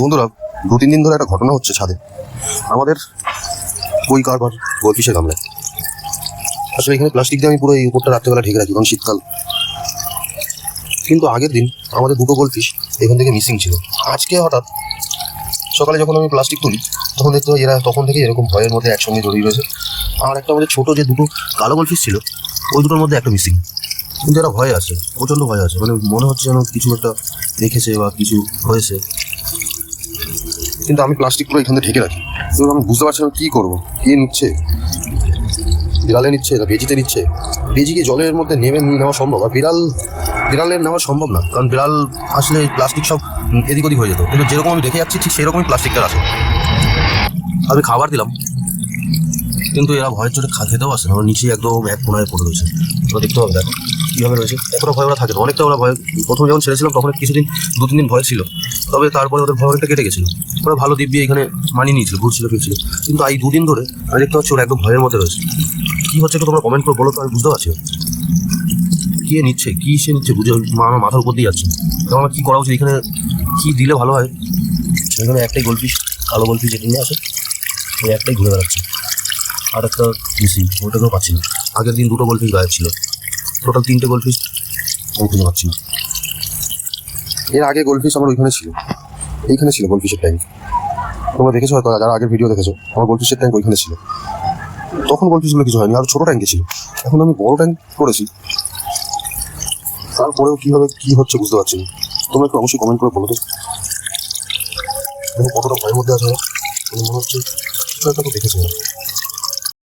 বন্ধুরা দু তিন দিন ধরে একটা ঘটনা হচ্ছে ছাদে। আমাদের বই কারবার বই গোলফিশে গামলায়। আসলে এখানে প্লাস্টিক দিয়ে আমি পুরো এই উপরটা রাত্রেবেলা ঢেকে রাখি, কারণ শীতকাল। কিন্তু আগের দিন আমাদের দুটো গোলফিশ এখান থেকে মিসিং ছিল। আজকে হঠাৎ সকালে যখন আমি প্লাস্টিক তুলি, তখন দেখতে পাই এরা তখন থেকে এরকম ভয়ের মধ্যে একসঙ্গে জড়িয়ে রয়েছে। আর একটা আমাদের ছোটো যে দুটো কালো গোলফিশ ছিল, ওই দুটোর মধ্যে একটা মিসিং কিন্তু এরা ভয়ে আছে, প্রচণ্ড ভয়ে আছে। মানে মনে হচ্ছে যেন কিছু একটা দেখেছে বা কিছু হয়েছে। কিন্তু আমি প্লাস্টিকগুলো এখান থেকে ঢেকে রাখি। তো আমি বুঝতে পারছি না কী করব, কে নিচ্ছে, বিড়ালে নিচ্ছে না বেজিতে নিচ্ছে? বেজিকে জলের মধ্যে নেমে নেওয়া সম্ভব? আর বিড়াল, বিড়ালের নেওয়া সম্ভব না, কারণ বিড়াল আসলে প্লাস্টিক সব এদিক ওদিক হয়ে যেত। কিন্তু যেরকম আমি দেখে যাচ্ছি, ঠিক সেরকমই প্লাস্টিকটা আছে আমি খাবার দিলাম। কিন্তু এরা ভয়ের চোটে খা খেতেও আসে না ওরা নিচে একদম এক কোনায় পড়ে রয়েছে। তোরা দেখতে হবে দেখো কীভাবে রয়েছে। এতটা ভয় ওরা থাকে না। অনেকটা ওরা ভয়, প্রথমে যখন ছেড়েছিলাম তখন কিছুদিন দু তিন দিন ভয় ছিল। তবে তারপরে ওদের ভয় অনেকটা কেটে গেছিল। ওরা ভালো দিব্যি এখানে মানিয়ে নিয়েছিল, ঘুরছিল, ফিরছিল। কিন্তু এই দুদিন ধরে আমি দেখতে পাচ্ছি ওরা একদম ভয়ের মধ্যে রয়েছে। কী হচ্ছে একটু তোমরা কমেন্ট করে বলো তো, আমি বুঝতে পারছি কে নিচ্ছে? কী সে নিচ্ছে? বুঝে মা আমার মাথার উপর দিয়ে যাচ্ছে। তখন আমার কী করা উচিত? এখানে কী দিলে ভালো হয়? এখানে একটাই গোলফিশ কালো গোলফিশ যেখানে আছে ওই একটাই ঘুরে বেড়াচ্ছে। আর একটা মিসিং ওটাকেও পাচ্ছি না। আগের দিন দুটো গোলফিশ গায়েব ছিল। টোটাল তিনটে গোলফিশ আমি খুঁজে পাচ্ছি না। এর আগে গোলফিশ আমার ওইখানে ছিল। এইখানে ছিল গোলফিশের ট্যাঙ্ক তোমরা দেখেছ হয়তো, যারা আগের ভিডিও দেখেছ, আমার গোলফিশের ট্যাঙ্ক ওইখানে ছিল। তখন গোলফিশগুলো কিছু হয়নি, আর ছোটো ট্যাঙ্কে ছিল। এখন আমি বড় ট্যাঙ্ক করেছি। তারপরেও কীভাবে কী হচ্ছে বুঝতে পারছি না। তোমরা একটু অবশ্যই কমেন্ট করে বলো তো। কতটা ভয়ের মধ্যে আছে মানে হচ্ছে কিছু তো দেখেছে।